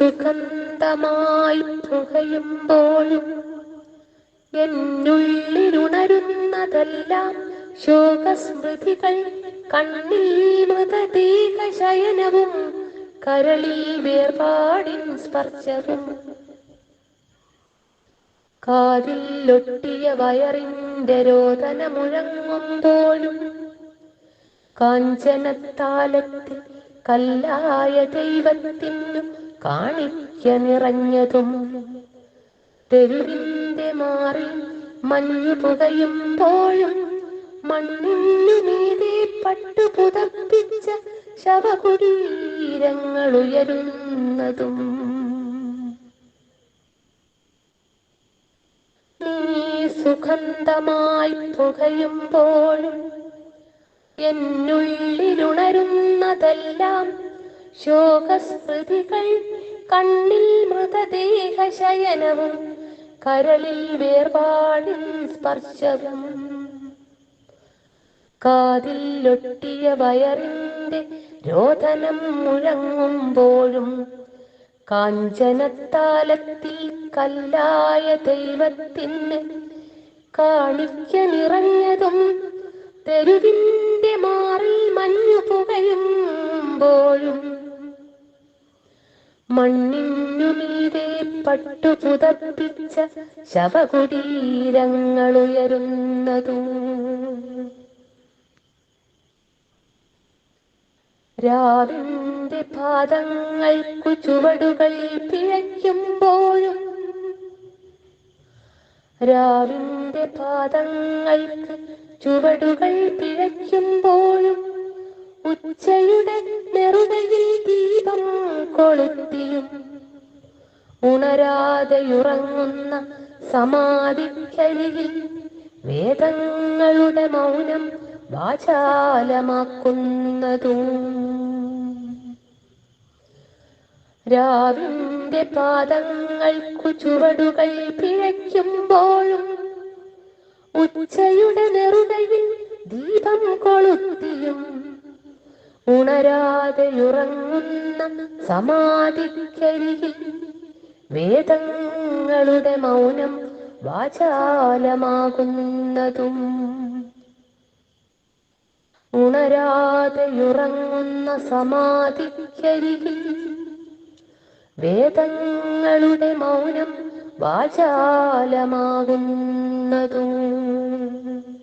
സുഗന്ധമായി പുകയുമ്പോഴും എന്നുള്ളിലുണരുന്നതെല്ലാം ശോകസ്മൃതികൾ കണ്ണിൽ മൃതദേഹ ശയനവും കരളിൽ വേർപാടിൻ സ്പർശവും. കാതിലൊട്ടിയ വയറിന്റെ രോദന മുഴങ്ങുമ്പോഴും കാഞ്ചനത്താലത്തിൽ കല്ലായ ദൈവത്തിനു കാണിക്ക നിറഞ്ഞതും തെരുവിന്റെ മാറി മഞ്ഞു പുകയുമ്പോഴും മണ്ണിനു മീതെ പട്ടു പുതപ്പിച്ച ശവകുടീരങ്ങൾ ഉയരുന്നതും സുഗന്ധമായി പുകയുമ്പോഴും എന്നുള്ളിലുണരുന്നതെല്ലാം ശോകസ്മൃതികൾ കണ്ണിൽ മൃതദേഹ ശയനവും കരളിൽ വേർപാടിൻ സ്പർശവും. കാതിലൊട്ടിയ വയറിന്റെ രോദനം മുഴങ്ങുമ്പോഴും കാഞ്ചനത്താലത്തിൽ കല്ലായ ദൈവത്തിന് കാണിക്കനിറഞ്ഞതും തെരുവിന്റെ മാറിൽ മണ്ണിനു മീതെ പട്ടു പുതപ്പിച്ച ശവകുടീരങ്ങൾ ഉയരുന്നതും രാവിന്റെ പാദങ്ങൾക്കു ചുവടുകൾ പിഴയ്ക്കുമ്പോഴും രാവിന്റെ പാദങ്ങൾക്ക് ചുവടുകൾ പിഴയ്ക്കുമ്പോഴും ഉച്ചയുടെ നെറുകയിൽ ദീപം കൊളുത്തിയും ഉണരാതെയുറങ്ങുന്ന സമാധിക്കരികിൽ വേദങ്ങളുടെ മൗനം വാചാലമാക്കുന്നതും. രാവിന്റെ പാദങ്ങൾക്കു ചുവടുകൾ പിഴയ്ക്കുമ്പോഴും ഉച്ചയുടെ നെറുകയിൽ ദീപം കൊളുത്തിയും ഉണരാതെയുറങ്ങുന്ന സമാധിക്കരികിൽ വേദങ്ങളുടെ മൗനം വാചാലമാകുന്നതും. ഉണരാതെയുറങ്ങുന്ന സമാധിക്കരികിൽ വേദങ്ങളുടെ മൗനം വാചാലമാകുന്നതും.